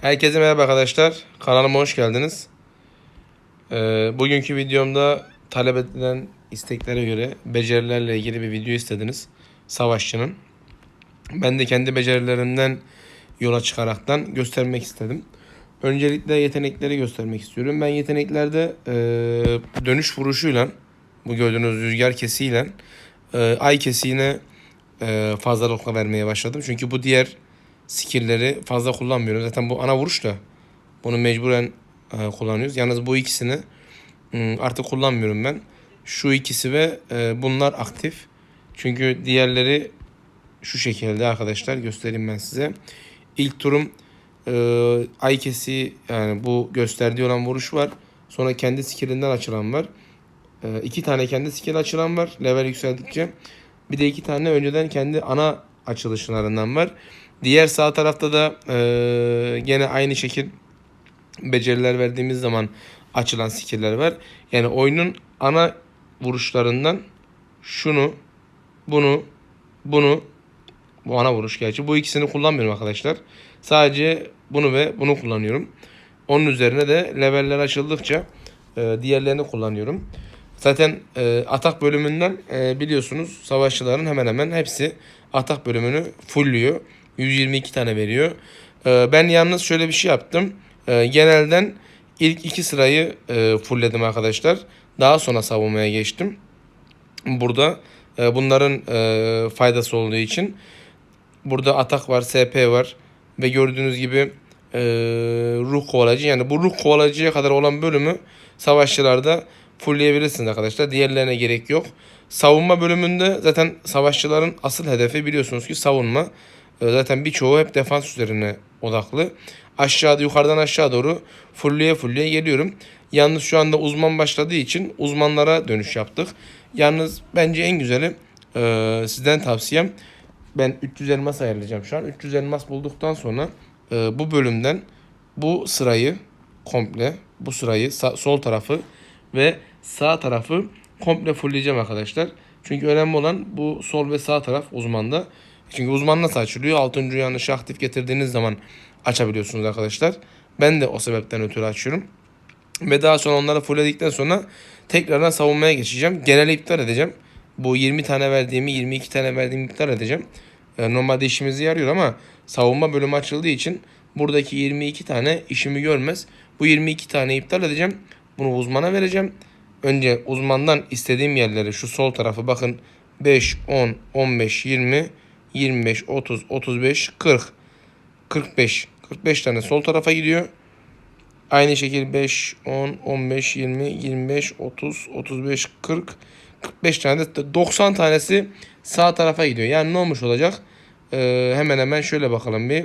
Herkese merhaba arkadaşlar. Kanalıma hoş geldiniz. Ee, bugünkü videomda talep edilen isteklere göre becerilerle ilgili bir video istediniz. Savaşçının. Ben de kendi becerilerimden yola çıkaraktan göstermek istedim. Öncelikle yetenekleri göstermek istiyorum. Ben yeteneklerde e, dönüş vuruşuyla, bu gördüğünüz rüzgar kesiyle, e, ay kesiğine e, fazlalıkla vermeye başladım. Çünkü bu diğer skill'leri fazla kullanmıyorum. Zaten bu ana vuruş da bunu mecburen e, kullanıyoruz. Yalnız bu ikisini hmm, artık kullanmıyorum ben. Şu ikisi ve e, bunlar aktif. Çünkü diğerleri şu şekilde arkadaşlar göstereyim ben size. İlk turum e, ay yani bu gösterdiği olan vuruş var. Sonra kendi skillinden açılan var. E, iki tane kendi skill açılan var level yükseldikçe. Bir de iki tane önceden kendi ana açılışlarından var. Diğer sağ tarafta da e, gene aynı şekil beceriler verdiğimiz zaman açılan skill'ler var. Yani oyunun ana vuruşlarından şunu, bunu, bunu bu ana vuruş gerçi. Bu ikisini kullanmıyorum arkadaşlar. Sadece bunu ve bunu kullanıyorum. Onun üzerine de leveller açıldıkça e, diğerlerini kullanıyorum. Zaten e, atak bölümünden e, biliyorsunuz savaşçıların hemen hemen hepsi atak bölümünü fullüyor. 122 tane veriyor. E, ben yalnız şöyle bir şey yaptım. E, genelden ilk iki sırayı e, fullledim arkadaşlar. Daha sonra savunmaya geçtim. Burada e, bunların e, faydası olduğu için burada atak var, SP var ve gördüğünüz gibi ruh kovalacı yani bu ruh kovalacıya kadar olan bölümü savaşçılarda fullleyebilirsiniz arkadaşlar. Diğerlerine gerek yok. Savunma bölümünde zaten savaşçıların asıl hedefi biliyorsunuz ki savunma. E, zaten birçoğu hep defans üzerine odaklı. Aşağıda yukarıdan aşağı doğru fulleye fulleye geliyorum. Yalnız şu anda uzman başladığı için uzmanlara dönüş yaptık. Yalnız bence en güzeli e, sizden tavsiyem ben 300 elmas ayarlayacağım şu an. 300 elmas bulduktan sonra e, bu bölümden bu sırayı komple bu sırayı sağ- sol tarafı ve sağ tarafı komple fullleyeceğim arkadaşlar. Çünkü önemli olan bu sol ve sağ taraf uzmanda. Çünkü uzman nasıl açılıyor? 6. yanlışı aktif getirdiğiniz zaman açabiliyorsunuz arkadaşlar. Ben de o sebepten ötürü açıyorum. Ve daha sonra onları fullledikten sonra tekrardan savunmaya geçeceğim. Genel iptal edeceğim. Bu 20 tane verdiğimi 22 tane verdiğimi iptal edeceğim. Ee, Normalde işimizi yarıyor ama savunma bölümü açıldığı için buradaki 22 tane işimi görmez. Bu 22 tane iptal edeceğim. Bunu uzmana vereceğim. Önce uzmandan istediğim yerlere şu sol tarafı bakın 5, 10, 15, 20, 25, 30, 35, 40, 45. 45 tane sol tarafa gidiyor. Aynı şekilde 5, 10, 15, 20, 25, 30, 35, 40, 45 tane de 90 tanesi sağ tarafa gidiyor. Yani ne olmuş olacak? Ee, hemen hemen şöyle bakalım bir.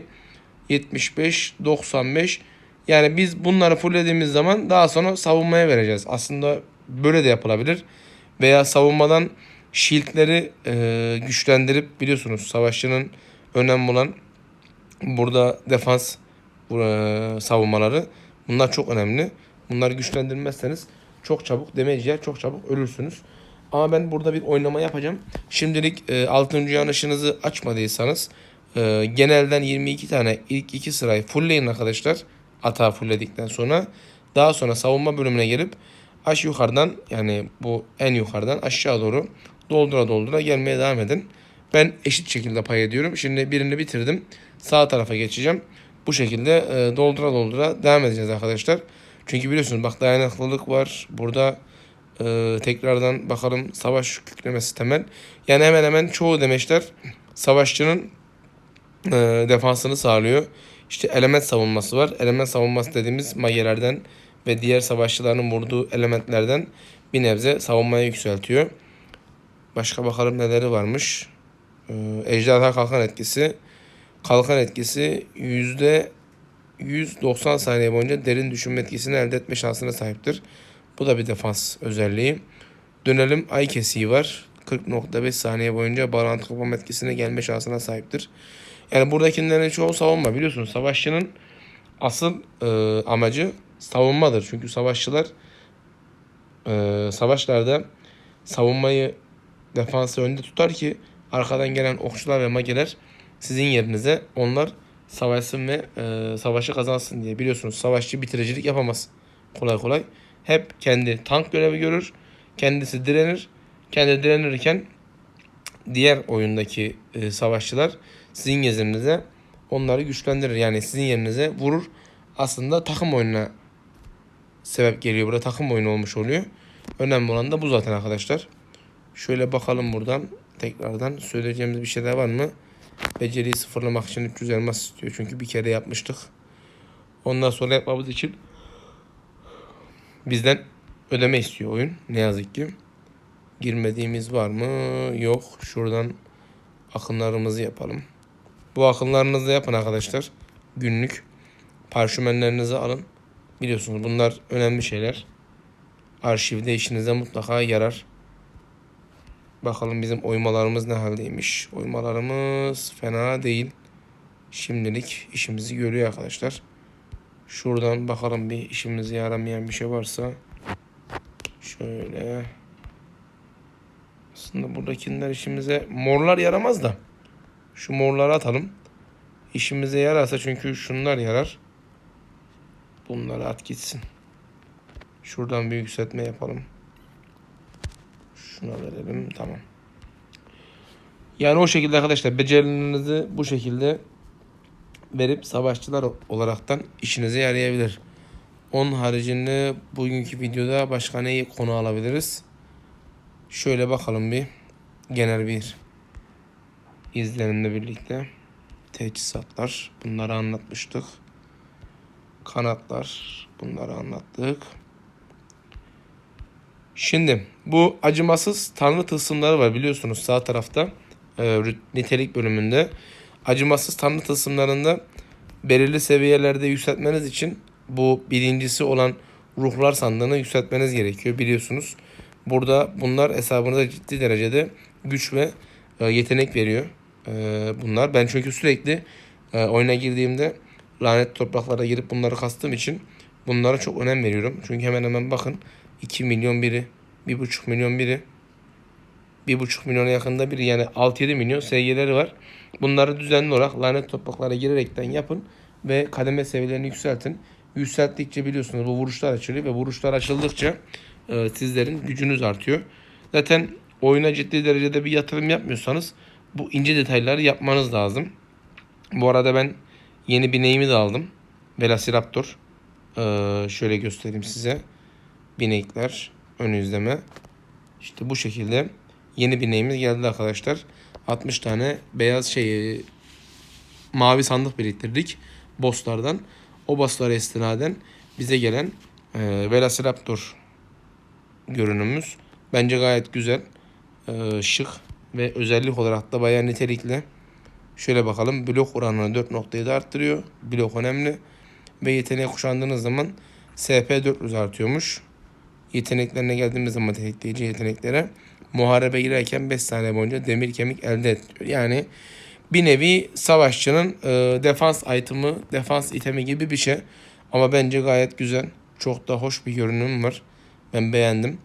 75, 95. Yani biz bunları fulllediğimiz zaman daha sonra savunmaya vereceğiz. Aslında böyle de yapılabilir. Veya savunmadan shieldleri e, güçlendirip biliyorsunuz savaşçının önemli olan burada defans e, savunmaları. Bunlar çok önemli. Bunları güçlendirmezseniz çok çabuk damage çok çabuk ölürsünüz. Ama ben burada bir oynama yapacağım. Şimdilik e, 6. yanlışınızı açmadıysanız e, genelden 22 tane ilk iki sırayı fullleyin arkadaşlar. Atağı fullledikten sonra. Daha sonra savunma bölümüne gelip aş yukarıdan yani bu en yukarıdan aşağı doğru doldura doldura gelmeye devam edin. Ben eşit şekilde pay ediyorum. Şimdi birini bitirdim. Sağ tarafa geçeceğim. Bu şekilde e, doldura doldura devam edeceğiz arkadaşlar. Çünkü biliyorsunuz bak dayanıklılık var. Burada e, tekrardan bakalım savaş küklemesi temel. Yani hemen hemen çoğu demeçler savaşçının e, defansını sağlıyor. İşte element savunması var. Element savunması dediğimiz magelerden ve diğer savaşçıların vurduğu elementlerden bir nebze savunmayı yükseltiyor. Başka bakalım neleri varmış. E, ejderha kalkan etkisi. Kalkan etkisi yüzde 190 saniye boyunca derin düşünme etkisini elde etme şansına sahiptir. Bu da bir defans özelliği. Dönelim ay kesiği var. 40.5 saniye boyunca bağlantı kopma etkisine gelme şansına sahiptir. Yani buradakilerin çoğu savunma biliyorsunuz. Savaşçının asıl e, amacı savunmadır. Çünkü savaşçılar e, savaşlarda savunmayı defansı önde tutar ki arkadan gelen okçular ve mageler sizin yerinize onlar savaşsın ve e, savaşı kazansın diye. Biliyorsunuz savaşçı bitiricilik yapamaz kolay kolay. Hep kendi tank görevi görür. Kendisi direnir. Kendi direnirken diğer oyundaki e, savaşçılar sizin yerinize onları güçlendirir. Yani sizin yerinize vurur. Aslında takım oyununa sebep geliyor. Burada takım oyunu olmuş oluyor. Önemli olan da bu zaten arkadaşlar. Şöyle bakalım buradan tekrardan söyleyeceğimiz bir şeyler var mı? Beceriyi sıfırlamak için 300 elmas istiyor. Çünkü bir kere yapmıştık. Ondan sonra yapmamız için bizden ödeme istiyor oyun. Ne yazık ki. Girmediğimiz var mı? Yok. Şuradan akımlarımızı yapalım. Bu akımlarınızı da yapın arkadaşlar. Günlük parşümenlerinizi alın. Biliyorsunuz bunlar önemli şeyler. Arşivde işinize mutlaka yarar. Bakalım bizim oymalarımız ne haldeymiş. Oymalarımız fena değil. Şimdilik işimizi görüyor arkadaşlar. Şuradan bakalım bir işimize yaramayan bir şey varsa. Şöyle. Aslında buradakiler işimize morlar yaramaz da. Şu morları atalım. İşimize yararsa çünkü şunlar yarar. Bunları at gitsin. Şuradan bir yükseltme yapalım. Şuna verelim. Tamam. Yani o şekilde arkadaşlar becerilerinizi bu şekilde verip savaşçılar olaraktan işinize yarayabilir. Onun haricinde bugünkü videoda başka neyi konu alabiliriz? Şöyle bakalım bir genel bir izlenimle birlikte teçhizatlar bunları anlatmıştık. Kanatlar bunları anlattık. Şimdi bu acımasız tanrı tılsımları var biliyorsunuz sağ tarafta e, nitelik bölümünde. Acımasız tanrı tılsımlarında belirli seviyelerde yükseltmeniz için bu birincisi olan ruhlar sandığını yükseltmeniz gerekiyor biliyorsunuz. Burada bunlar hesabınıza ciddi derecede güç ve e, yetenek veriyor. E, bunlar ben çünkü sürekli e, oyuna girdiğimde lanet topraklara girip bunları kastığım için bunlara çok önem veriyorum. Çünkü hemen hemen bakın 2 milyon biri, 1,5 milyon biri, 1,5 milyona yakında biri yani 6-7 milyon SG'leri var. Bunları düzenli olarak lanet topraklara girerekten yapın ve kademe seviyelerini yükseltin. Yükselttikçe biliyorsunuz bu vuruşlar açılıyor ve vuruşlar açıldıkça e, sizlerin gücünüz artıyor. Zaten oyuna ciddi derecede bir yatırım yapmıyorsanız bu ince detayları yapmanız lazım. Bu arada ben yeni bineğimi de aldım. Velociraptor. Ee, şöyle göstereyim size. Binekler ön izleme. İşte bu şekilde yeni bineğimiz geldi arkadaşlar. 60 tane beyaz şey mavi sandık biriktirdik bosslardan. O bosslara istinaden bize gelen e, Velociraptor görünümümüz bence gayet güzel, e, şık ve özellik olarak da bayağı nitelikli. Şöyle bakalım blok oranını 4.7 arttırıyor. Blok önemli. Ve yeteneği kuşandığınız zaman SP 400 artıyormuş. Yeteneklerine geldiğimiz zaman tetikleyici yeteneklere muharebe girerken 5 saniye boyunca demir kemik elde ediyor. Yani bir nevi savaşçının e, defans item'ı, defans itemi gibi bir şey. Ama bence gayet güzel. Çok da hoş bir görünüm var. Ben beğendim.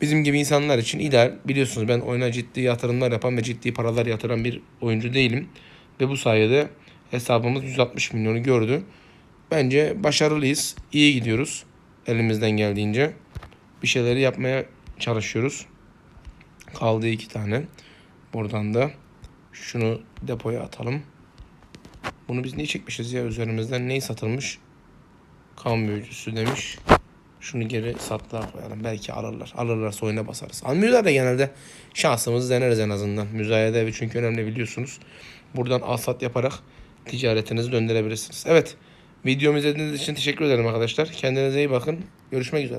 Bizim gibi insanlar için ideal. Biliyorsunuz ben oyuna ciddi yatırımlar yapan ve ciddi paralar yatıran bir oyuncu değilim. Ve bu sayede hesabımız 160 milyonu gördü. Bence başarılıyız. İyi gidiyoruz. Elimizden geldiğince. Bir şeyleri yapmaya çalışıyoruz. Kaldı iki tane. Buradan da şunu depoya atalım. Bunu biz niye çekmişiz ya üzerimizden? Neyi satılmış? Kan büyücüsü demiş. Şunu geri satlığa koyalım. Belki alırlar. Alırlarsa oyuna basarız. Almıyorlar da genelde şansımızı deneriz en azından. Müzayede evi çünkü önemli biliyorsunuz. Buradan al sat yaparak ticaretinizi döndürebilirsiniz. Evet. Videomu izlediğiniz için teşekkür ederim arkadaşlar. Kendinize iyi bakın. Görüşmek üzere.